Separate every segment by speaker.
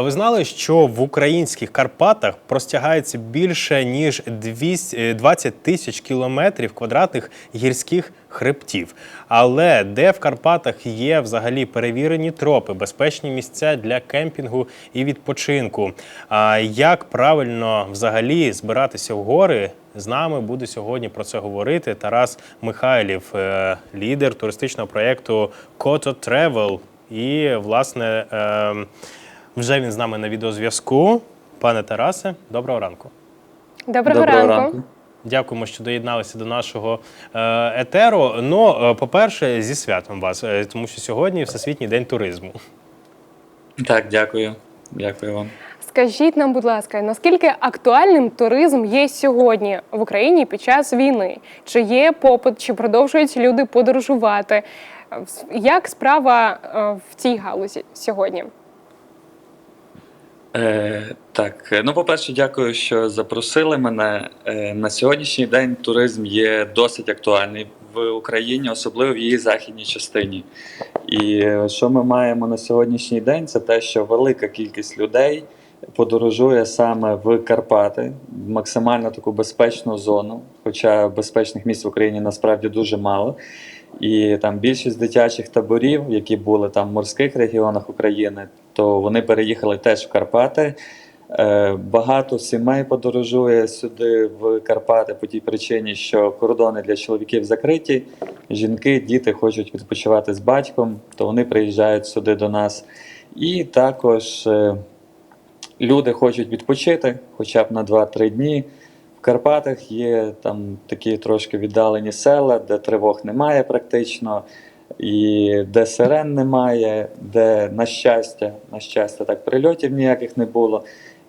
Speaker 1: А ви знали, що в українських Карпатах простягається більше ніж 200, е, 20 тисяч кілометрів квадратних гірських хребтів? Але де в Карпатах є взагалі перевірені тропи, безпечні місця для кемпінгу і відпочинку? А як правильно взагалі збиратися в гори? З нами буде сьогодні про це говорити Тарас Михайлів, е, лідер туристичного проєкту Koto Travel. І, власне, е, вже він з нами на відеозв'язку. Пане Тарасе, доброго ранку.
Speaker 2: Доброго, ранку.
Speaker 1: Дякуємо, що доєдналися до нашого е, етеру. Ну, е, по-перше, зі святом вас, е, тому що сьогодні Всесвітній день туризму.
Speaker 3: Так, дякую. Дякую вам.
Speaker 2: Скажіть нам, будь ласка, наскільки актуальним туризм є сьогодні в Україні під час війни? Чи є попит, чи продовжують люди подорожувати? Як справа в цій галузі сьогодні?
Speaker 3: Е, так, е, ну, по-перше, дякую, що запросили мене. Е, на сьогоднішній день туризм є досить актуальний в Україні, особливо в її західній частині. І е, що ми маємо на сьогоднішній день, це те, що велика кількість людей подорожує саме в Карпати, в максимально таку безпечну зону, хоча безпечних місць в Україні насправді дуже мало. І там більшість дитячих таборів, які були там в морських регіонах України, то вони переїхали теж в Карпати. Е, Багато сімей подорожує сюди в Карпати по тій причині, що кордони для чоловіків закриті. Жінки, діти хочуть відпочивати з батьком, то вони приїжджають сюди до нас. І також е, люди хочуть відпочити хоча б на 2-3 дні. В Карпатах є там такі трошки віддалені села, де тривог немає практично, і де сирен немає, де, на щастя, на щастя, так прильотів ніяких не було.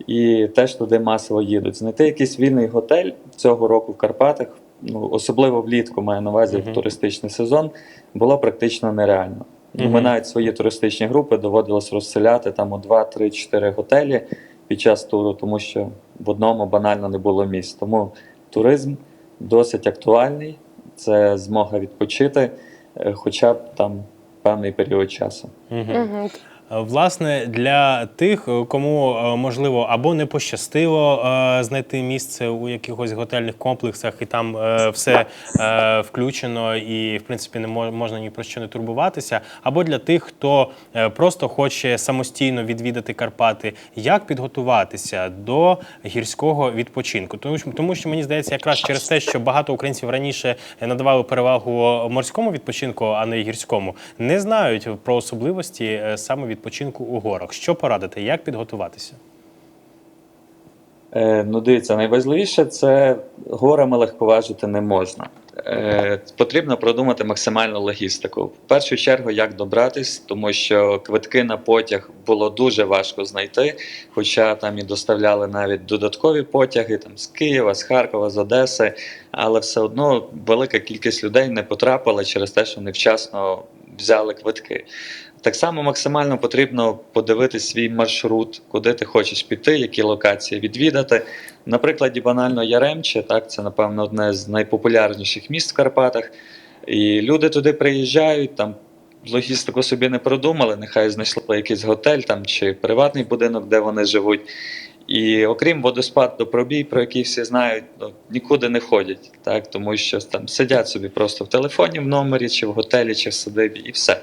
Speaker 3: І теж туди масово їдуть. Знайти якийсь вільний готель цього року в Карпатах, ну особливо влітку маю на увазі
Speaker 1: Мгм.
Speaker 3: в туристичний сезон, було практично нереально. Ну, Ми навіть свої туристичні групи доводилось розселяти там у 2, 3, 4 готелі під час туру, тому що в одному банально не було місць. Тому туризм досить актуальний, це змога відпочити е, хоча б там певний період часу.
Speaker 1: Угу.
Speaker 2: Угу.
Speaker 1: Власне, для тих, кому е, можливо або не пощастило е, знайти місце у якихось готельних комплексах, і там е, все е, включено, і в принципі не мо- можна ні про що не турбуватися, або для тих, хто е, просто хоче самостійно відвідати Карпати, як підготуватися до гірського відпочинку? Тому що мені здається, якраз через те, що багато українців раніше надавали перевагу морському відпочинку, а не гірському, не знають про особливості е, саме відпочинку у горах. Що порадити, як підготуватися?
Speaker 3: Е, ну, дивіться, найважливіше це горами легковажити не можна. Е, потрібно продумати максимальну логістику. В першу чергу, як добратись, тому що квитки на потяг було дуже важко знайти, хоча там і доставляли навіть додаткові потяги там, з Києва, з Харкова, з Одеси, але все одно велика кількість людей не потрапила через те, що невчасно взяли квитки. Так само максимально потрібно подивитись свій маршрут, куди ти хочеш піти, які локації відвідати. На прикладі банально Яремче, так, це, напевно, одне з найпопулярніших міст в Карпатах. І люди туди приїжджають, там логістику собі не продумали, нехай знайшли якийсь готель там, чи приватний будинок, де вони живуть. І окрім водоспад до пробій, про який всі знають, ну, нікуди не ходять, так, тому що там сидять собі просто в телефоні в номері, чи в готелі, чи в садибі, і все.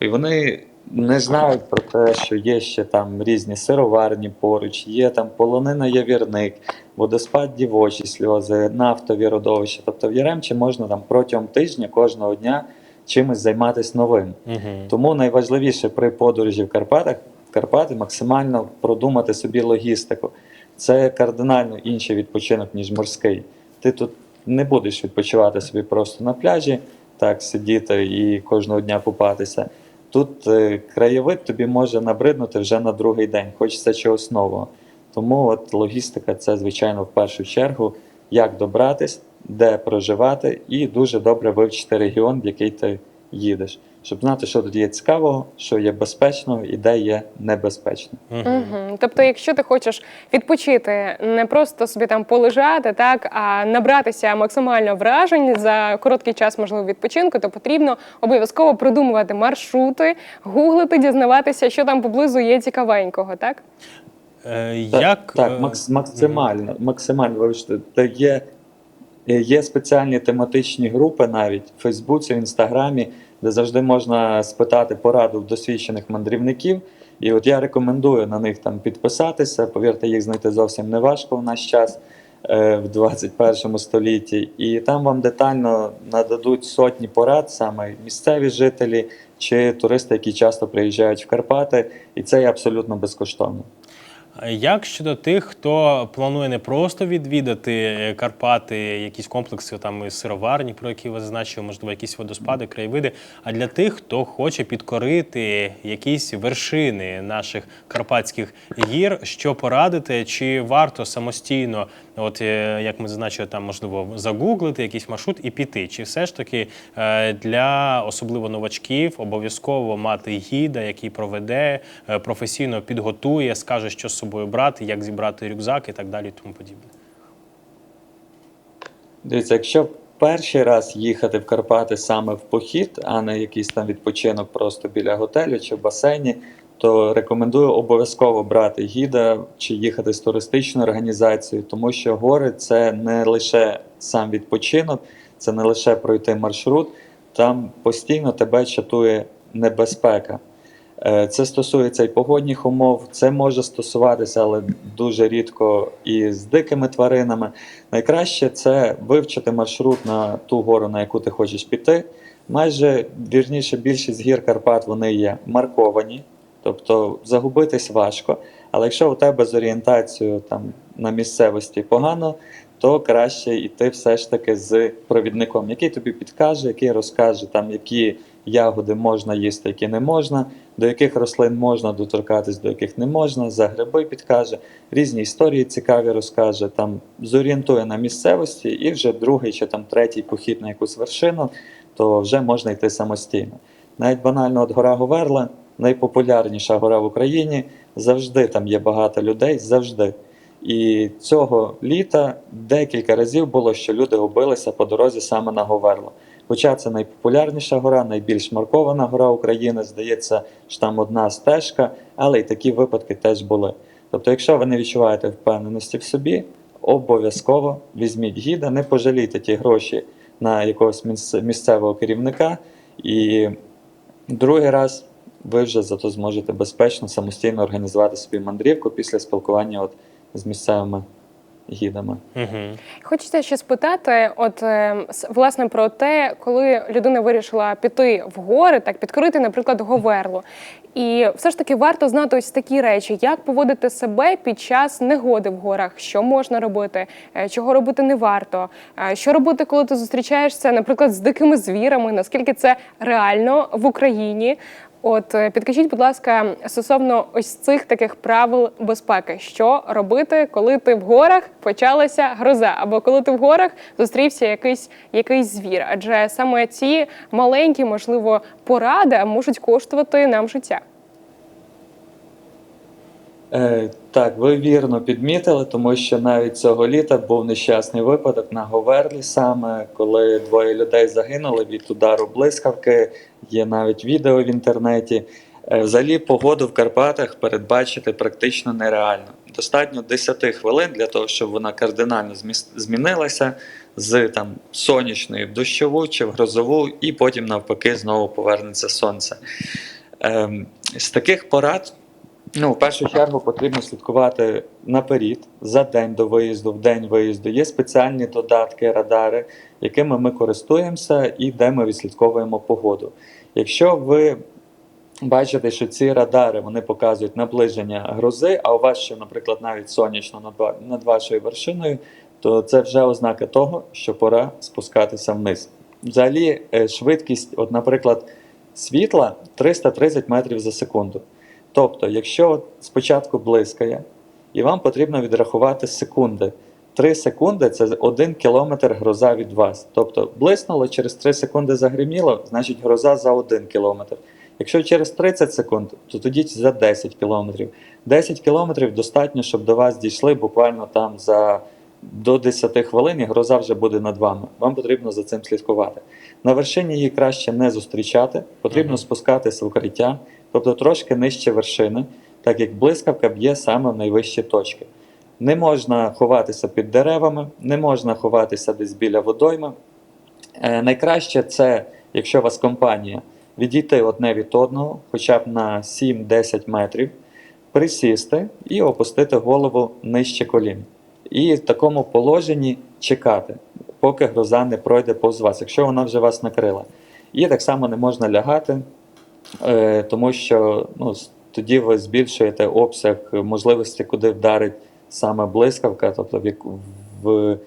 Speaker 3: І вони не знають про те, що є ще там різні сироварні поруч, є там полонина явірник, водоспад дівочі сльози, нафтові родовища. Тобто в Яремчі можна там протягом тижня кожного дня чимось займатися новим.
Speaker 1: Угу.
Speaker 3: Тому найважливіше при подорожі в Карпатах Карпати максимально продумати собі логістику. Це кардинально інший відпочинок, ніж морський. Ти тут не будеш відпочивати собі просто на пляжі, так сидіти і кожного дня купатися. Тут е, краєвид тобі може набриднути вже на другий день, хочеться чогось нового. Тому от логістика це, звичайно, в першу чергу, як добратись, де проживати, і дуже добре вивчити регіон, в який ти їдеш, щоб знати, що тут є цікавого, що є безпечного і де є небезпечно.
Speaker 2: Угу. Тобто, якщо ти хочеш відпочити, не просто собі там полежати, так а набратися максимально вражень за короткий час можливо відпочинку, то потрібно обов'язково продумувати маршрути, гуглити, дізнаватися, що там поблизу є цікавенького, так?
Speaker 1: Е,
Speaker 3: Так,
Speaker 1: Як
Speaker 3: так
Speaker 1: е,
Speaker 3: максимально, максимально вибачте, є, е, є спеціальні тематичні групи навіть в Фейсбуці, в Інстаграмі, де завжди можна спитати пораду в досвідчених мандрівників. І от я рекомендую на них там підписатися. Повірте, їх знайти зовсім не важко в наш час е, в 21 столітті. І там вам детально нададуть сотні порад, саме місцеві жителі чи туристи, які часто приїжджають в Карпати, і це є абсолютно безкоштовно.
Speaker 1: Як щодо тих, хто планує не просто відвідати Карпати, якісь комплекси там і сироварні, про які ви зазначили, можливо, якісь водоспади, краєвиди, а для тих, хто хоче підкорити якісь вершини наших карпатських гір, що порадити, чи варто самостійно, от е, як ми зазначили, там можливо загуглити якийсь маршрут і піти, чи все ж таки е, для особливо новачків обов'язково мати гіда, який проведе, е, професійно підготує, скаже, що собою брати, як зібрати рюкзак і так далі, і тому подібне.
Speaker 3: Дивіться, якщо перший раз їхати в Карпати саме в похід, а не якийсь там відпочинок просто біля готелю чи в басейні, то рекомендую обов'язково брати гіда чи їхати з туристичною організацією, тому що гори це не лише сам відпочинок, це не лише пройти маршрут, там постійно тебе чатує небезпека. Е, Це стосується і погодних умов, це може стосуватися, але дуже рідко і з дикими тваринами. Найкраще це вивчити маршрут на ту гору, на яку ти хочеш піти. Майже вірніше, більшість гір Карпат вони є марковані, тобто загубитись важко. Але якщо у тебе з орієнтацією там на місцевості погано, то краще йти все ж таки з провідником, який тобі підкаже, який розкаже, там які ягоди можна їсти, які не можна, до яких рослин можна доторкатись, до яких не можна, за гриби підкаже, різні історії цікаві розкаже, там зорієнтує на місцевості, і вже другий чи там третій похід на якусь вершину, то вже можна йти самостійно. Навіть банально от гора Говерла, найпопулярніша гора в Україні, завжди там є багато людей, завжди. І цього літа декілька разів було, що люди губилися по дорозі саме на Говерло. Хоча це найпопулярніша гора, найбільш маркована гора України, здається, що там одна стежка, але й такі випадки теж були. Тобто, якщо ви не відчуваєте впевненості в собі, обов'язково візьміть гіда, не пожалійте ті гроші на якогось місцевого керівника, і другий раз ви вже зато зможете безпечно самостійно організувати собі мандрівку після спілкування от з місцевими гідами.
Speaker 1: Угу.
Speaker 2: Хочеться ще спитати, от е, власне про те, коли людина вирішила піти в гори, так підкорити, наприклад, Говерлу. І все ж таки варто знати ось такі речі, як поводити себе під час негоди в горах, що можна робити, е, чого робити не варто, е, що робити, коли ти зустрічаєшся, наприклад, з дикими звірами, наскільки це реально в Україні. От е, підкажіть, будь ласка, стосовно ось цих таких правил безпеки, що робити, коли ти в горах почалася гроза, або коли ти в горах зустрівся якийсь якийсь звір? Адже саме ці маленькі, можливо, поради можуть коштувати нам життя.
Speaker 3: Е, так, ви вірно підмітили, тому що навіть цього літа був нещасний випадок на Говерлі саме, коли двоє людей загинули від удару блискавки. Є навіть відео в інтернеті. Е, взагалі, погоду в Карпатах передбачити практично нереально. Достатньо 10 хвилин для того, щоб вона кардинально змінилася з там сонячної в дощову чи в грозову, і потім навпаки знову повернеться сонце. Ем, з таких порад Ну, в першу чергу потрібно слідкувати наперед, за день до виїзду, в день виїзду. Є спеціальні додатки, радари, якими ми користуємося і де ми відслідковуємо погоду. Якщо ви бачите, що ці радари вони показують наближення грози, а у вас ще, наприклад, навіть сонячно над вашою вершиною, то це вже ознака того, що пора спускатися вниз. Взагалі, е, швидкість, от, наприклад, світла 330 метрів за секунду. Тобто, якщо спочатку блискає, і вам потрібно відрахувати секунди 3 секунди це 1 кілометр гроза від вас. Тобто блиснуло, через 3 секунди загриміло, значить гроза за 1 кілометр. Якщо через 30 секунд, то тоді за 10 кілометрів. 10 кілометрів достатньо, щоб до вас дійшли буквально там за до 10 хвилин, і гроза вже буде над вами. Вам потрібно за цим слідкувати. На вершині її краще не зустрічати, потрібно
Speaker 1: Мгм.
Speaker 3: спускатися в укриття, тобто трошки нижче вершини, так як блискавка б'є саме в найвищі точки. Не можна ховатися під деревами, не можна ховатися десь біля водойми. Е, найкраще це, якщо у вас компанія, відійти одне від одного, хоча б на 7-10 метрів, присісти і опустити голову нижче колін. І в такому положенні чекати, поки гроза не пройде повз вас, якщо вона вже вас накрила. І так само не можна лягати, е, тому що ну, тоді ви збільшуєте обсяг можливості, куди вдарить саме блискавка, тобто в, в,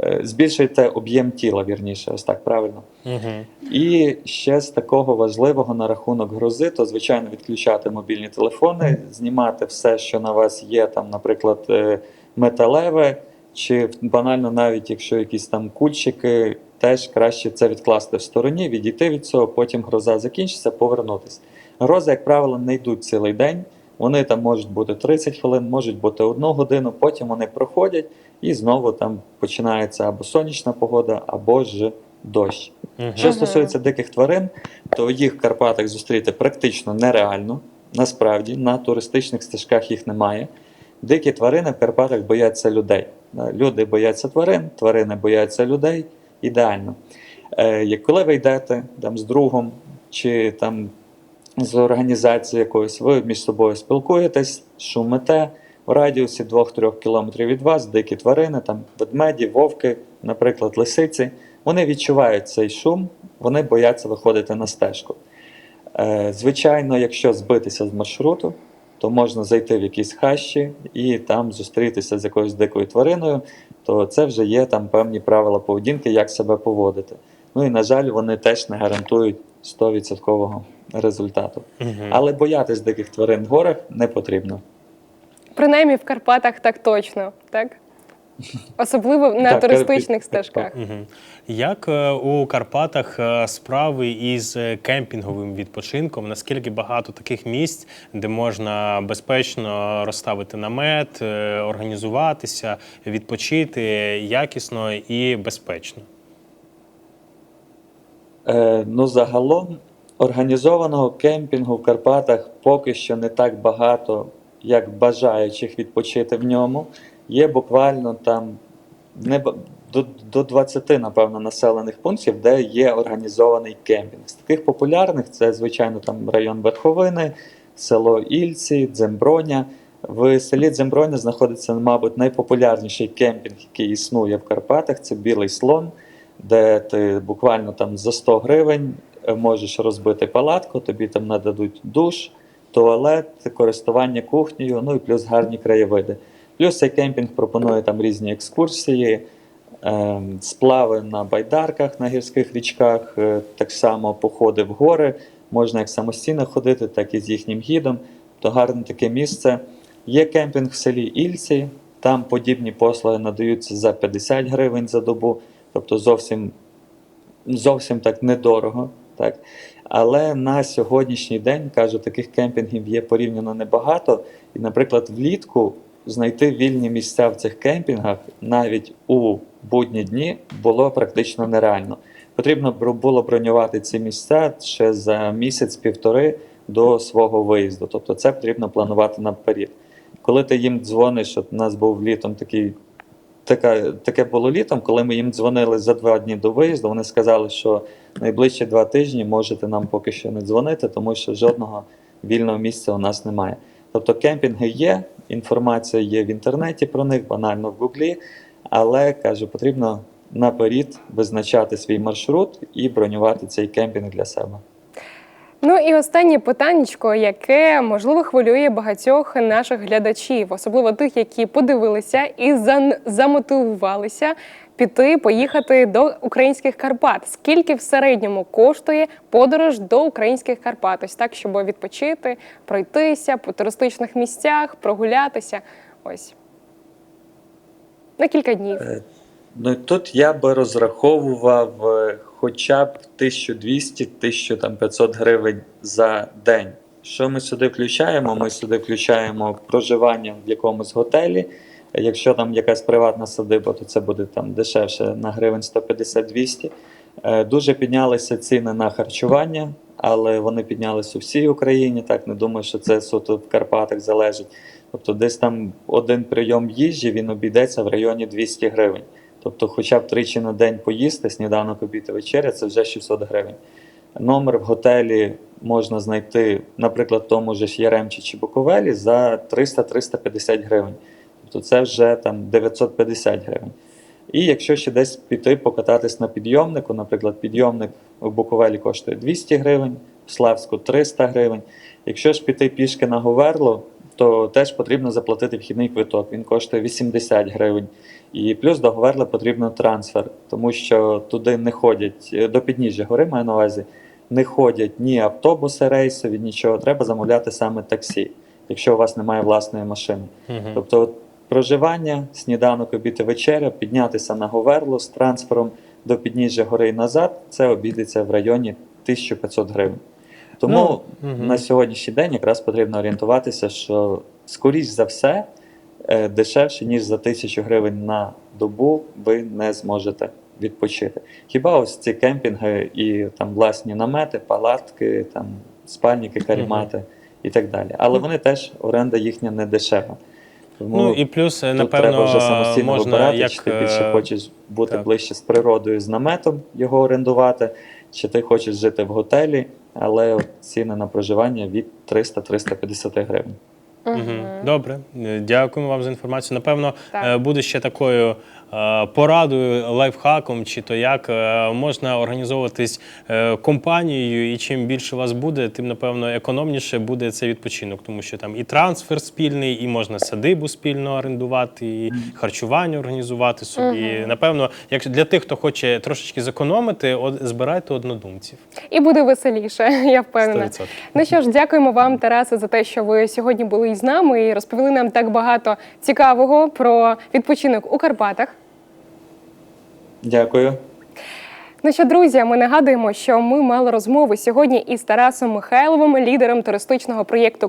Speaker 3: е, збільшуєте об'єм тіла, вірніше, ось так правильно.
Speaker 1: Угу.
Speaker 3: І ще з такого важливого на рахунок грози, то звичайно відключати мобільні телефони, знімати все, що на вас є, там, наприклад, е, металеве, чи банально навіть якщо якісь там кульчики, теж краще це відкласти в стороні, відійти від цього, потім гроза закінчиться, повернутися. Грози, як правило, не йдуть цілий день. Вони там можуть бути 30 хвилин, можуть бути одну годину, потім вони проходять і знову там починається або сонячна погода, або ж дощ. Що стосується диких тварин, то їх в Карпатах зустріти практично нереально. Насправді на туристичних стежках їх немає. Дикі тварини в Карпатах бояться людей. Люди бояться тварин, тварини бояться людей. Ідеально. Е, як коли ви йдете там, з другом чи там з організації якоїсь, ви між собою спілкуєтесь, шумите в радіусі 2-3 кілометрів від вас, дикі тварини, там ведмеді, вовки, наприклад, лисиці. Вони відчувають цей шум, вони бояться виходити на стежку. Е, звичайно, якщо збитися з маршруту, то можна зайти в якісь хащі і там зустрітися з якоюсь дикою твариною, то це вже є там певні правила поведінки, як себе поводити. Ну і на жаль, вони теж не гарантують 100% результату.
Speaker 1: Угу.
Speaker 3: Але боятись диких тварин в горах не потрібно.
Speaker 2: Принаймні в Карпатах так точно, так? Особливо на
Speaker 3: Так,
Speaker 2: туристичних стежках.
Speaker 1: Угу. Як е, у Карпатах е, справи із е, кемпінговим відпочинком? Наскільки багато таких місць, де можна безпечно розставити намет, організуватися, відпочити якісно і безпечно?
Speaker 3: Е, ну, загалом організованого кемпінгу в Карпатах поки що не так багато, як бажаючих відпочити в ньому. Є буквально там не, до, до 20, напевно, населених пунктів, де є організований кемпінг. З таких популярних це, звичайно, там район Верховини, село Ільці, Дземброня. В селі Дземброня знаходиться, мабуть, найпопулярніший кемпінг, який існує в Карпатах. Це Білий слон, де ти буквально там за 100 гривень можеш розбити палатку, тобі там нададуть душ, туалет, користування кухнею, ну і плюс гарні краєвиди. Плюс цей кемпінг пропонує там різні екскурсії, ем, сплави на байдарках на гірських річках, е, так само походи в гори. Можна як самостійно ходити, так і з їхнім гідом. То гарне таке місце. Є кемпінг в селі Ільці, там подібні послуги надаються за 50 гривень за добу, тобто зовсім, зовсім так недорого. Так? Але на сьогоднішній день, кажу, таких кемпінгів є порівняно небагато. І, наприклад, влітку знайти вільні місця в цих кемпінгах навіть у будні дні було практично нереально. Потрібно було бронювати ці місця ще за місяць-півтори до свого виїзду. Тобто це потрібно планувати наперед. Коли ти їм дзвониш, от у нас був літом такий. Таке, таке було літом, коли ми їм дзвонили за два дні до виїзду, вони сказали, що найближчі два тижні можете нам поки що не дзвонити, тому що жодного вільного місця у нас немає. Тобто кемпінги є, інформація є в інтернеті про них, банально в Гуглі, але каже, потрібно наперед визначати свій маршрут і бронювати цей кемпінг для себе.
Speaker 2: Ну і останнє питаннячко, яке можливо хвилює багатьох наших глядачів, особливо тих, які подивилися і замотивувалися піти, поїхати до українських Карпат. Скільки в середньому коштує подорож до українських Карпат? Ось так, щоб відпочити, пройтися по туристичних місцях, прогулятися. Ось на кілька днів?
Speaker 3: Е, Ну тут я би розраховував е, хоча б 1200-1500 гривень за день. Що ми сюди включаємо? Ми сюди включаємо проживання в якомусь готелі. Якщо там якась приватна садиба, то це буде там дешевше на гривень 150-200. Е, Дуже піднялися ціни на харчування, але вони піднялися у всій Україні. Так не думаю, що це суто в Карпатах залежить. Тобто, десь там один прийом їжі він обійдеться в районі 200 гривень. Тобто, хоча б тричі на день поїсти, сніданок, обід вечеря, це вже 600 гривень. Номер в готелі можна знайти, наприклад, в тому ж Яремчі чи Буковелі за 300-350 гривень. Тобто це вже там 950 гривень. І якщо ще десь піти покататись на підйомнику, наприклад, підйомник в Буковелі коштує 200 гривень, в Славську 300 гривень. Якщо ж піти пішки на Говерло, то теж потрібно заплатити вхідний квиток. Він коштує 80 гривень. І плюс до Говерла потрібно трансфер, тому що туди не ходять е, до підніжжя гори, маю на увазі, не ходять ні автобуси рейсові, нічого. Треба замовляти саме таксі, якщо у вас немає власної машини.
Speaker 1: Мгм.
Speaker 3: Тобто от проживання, сніданок, обід і вечеря, піднятися на Говерло з трансфером до підніжжя гори і назад, це обійдеться в районі 1500 гривень. Тому
Speaker 1: Ну, мгм.
Speaker 3: на сьогоднішній день якраз потрібно орієнтуватися, що скоріш за все е, дешевше, ніж за 1000 гривень на добу, ви не зможете відпочити. Хіба ось ці кемпінги і там власні намети, палатки, там спальники, карімати і так далі. Але вони теж оренда їхня не дешева. Тому
Speaker 1: Ну і плюс, е, напевно,
Speaker 3: треба вже самостійно
Speaker 1: можна
Speaker 3: вибирати,
Speaker 1: як
Speaker 3: чи ти більше
Speaker 1: е,
Speaker 3: хочеш бути
Speaker 1: так.
Speaker 3: ближче з природою, з наметом його орендувати, чи ти хочеш жити в готелі, але ціни на проживання від 300-350 гривень.
Speaker 1: Угу. Добре, Е, дякуємо вам за інформацію. Напевно,
Speaker 2: Так.
Speaker 1: буде ще такою е, порадою, лайфхаком, чи то як е, можна організовуватись е, компанією, і чим більше вас буде, тим напевно економніше буде цей відпочинок, тому що там і трансфер спільний, і можна садибу спільно орендувати, і харчування організувати собі. Напевно, якщо для тих, хто хоче трошечки зекономити, от збирайте однодумців.
Speaker 2: І буде веселіше, я впевнена.
Speaker 1: 100%.
Speaker 2: Ну що ж, дякуємо вам, Тарасе, за те, що ви сьогодні були із нами і розповіли нам так багато цікавого про відпочинок у Карпатах.
Speaker 3: Дякую.
Speaker 2: Ну що, друзі, ми нагадуємо, що ми мали розмову сьогодні із Тарасом Михайловим, лідером туристичного проєкту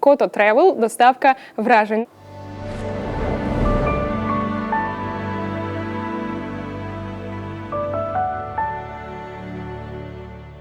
Speaker 2: Кото Тревел, доставка вражень.